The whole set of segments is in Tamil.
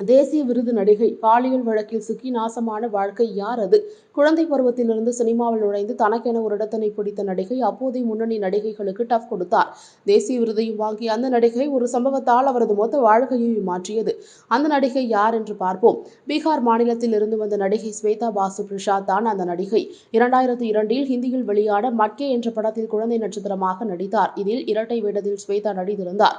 தேசிய விருது நடிகை பாலியல் வழக்கில் சிக்கி நாசமான வாழ்க்கை யார் அது? குழந்தை பருவத்திலிருந்து சினிமாவில் நுழைந்து தனக்கென ஒரு இடத்தினை பிடித்த நடிகை அப்போதைய முன்னணி நடிகைகளுக்கு டஃப் கொடுத்தார். தேசிய விருதையும் வாங்கிய அந்த நடிகை ஒரு சம்பவத்தால் அவரது மொத்த வாழ்க்கையையும் மாற்றியது. அந்த நடிகை யார் என்று பார்ப்போம். பீகார் மாநிலத்தில் இருந்து வந்த நடிகை ஸ்வேதா பாசு பிரசாத் தான் அந்த நடிகை. இரண்டாயிரத்தி இரண்டில் ஹிந்தியில் வெளியான மட்கே என்ற படத்தில் குழந்தை நட்சத்திரமாக நடித்தார். இதில் இரட்டை வேடத்தில் ஸ்வேதா நடித்திருந்தார்.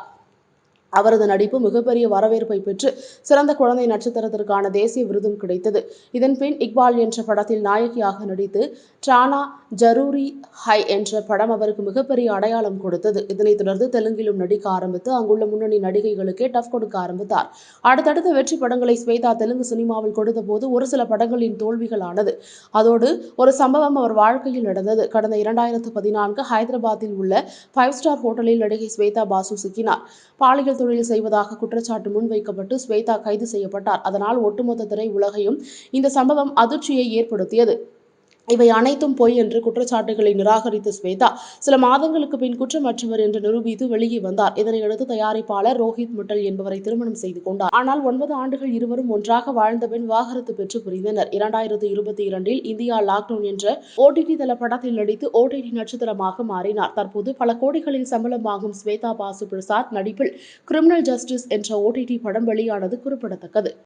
அவரது நடிப்பு மிகப்பெரிய வரவேற்பை பெற்று சிறந்த குழந்தை நட்சத்திரத்திற்கான தேசிய விருதும் கிடைத்தது. இதன்பின் இக்பால் என்ற படத்தில் நாயகியாக நடித்து ட்ரானா ஜரூரி ஹை என்ற படம் அவருக்கு மிகப்பெரிய அடையாளம் கொடுத்தது. இதனைத் தொடர்ந்து தெலுங்கிலும் நடிக்க ஆரம்பித்து அங்குள்ள முன்னணி நடிகைகளுக்கே டஃப் கொடுக்க ஆரம்பித்தார். அடுத்தடுத்த வெற்றி படங்களை ஸ்வேதா தெலுங்கு சினிமாவில் கொடுத்தபோது ஒரு சில படங்களின் தோல்விகளானது. அதோடு ஒரு சம்பவம் அவர் வாழ்க்கையில் நடந்தது. கடந்த இரண்டாயிரத்து பதினான்கு ஹைதராபாத்தில் உள்ள ஃபைவ் ஸ்டார் ஹோட்டலில் நடிகை ஸ்வேதா பாசு சிக்கினார். பாலியல் தொழில் செய்வதாக குற்றச்சாட்டு முன்வைக்கப்பட்டு ஸ்வேதா கைது செய்யப்பட்டார். அதனால் ஒட்டுமொத்த திரை உலகையும் இந்த சம்பவம் அதிர்ச்சியை ஏற்படுத்தியது. இவை அனைத்தும் பொய் என்று குற்றச்சாட்டுகளை நிராகரித்த ஸ்வேதா சில மாதங்களுக்கு பின் குற்றமற்றவர் என்று நிரூபித்து வெளியே வந்தார். இதனையடுத்து தயாரிப்பாளர் ரோஹித் முட்டல் என்பவரை திருமணம் செய்து கொண்டார். ஆனால் ஒன்பது ஆண்டுகள் இருவரும் ஒன்றாக வாழ்ந்த பின் விவாகரத்து பெற்று புரிந்தனர். இரண்டாயிரத்து இருபத்தி இரண்டில் இந்தியா லாக்டவுன் என்ற ஓடிடி தள படத்தில் நடித்து ஓடிடி நட்சத்திரமாக மாறினார். தற்போது பல கோடிகளில் சம்பளம் வாங்கும் ஸ்வேதா பாசு பிரசாத் நடிப்பில் கிரிமினல் ஜஸ்டிஸ் என்ற ஓடிடி படம் வெளியானது குறிப்பிடத்தக்கது.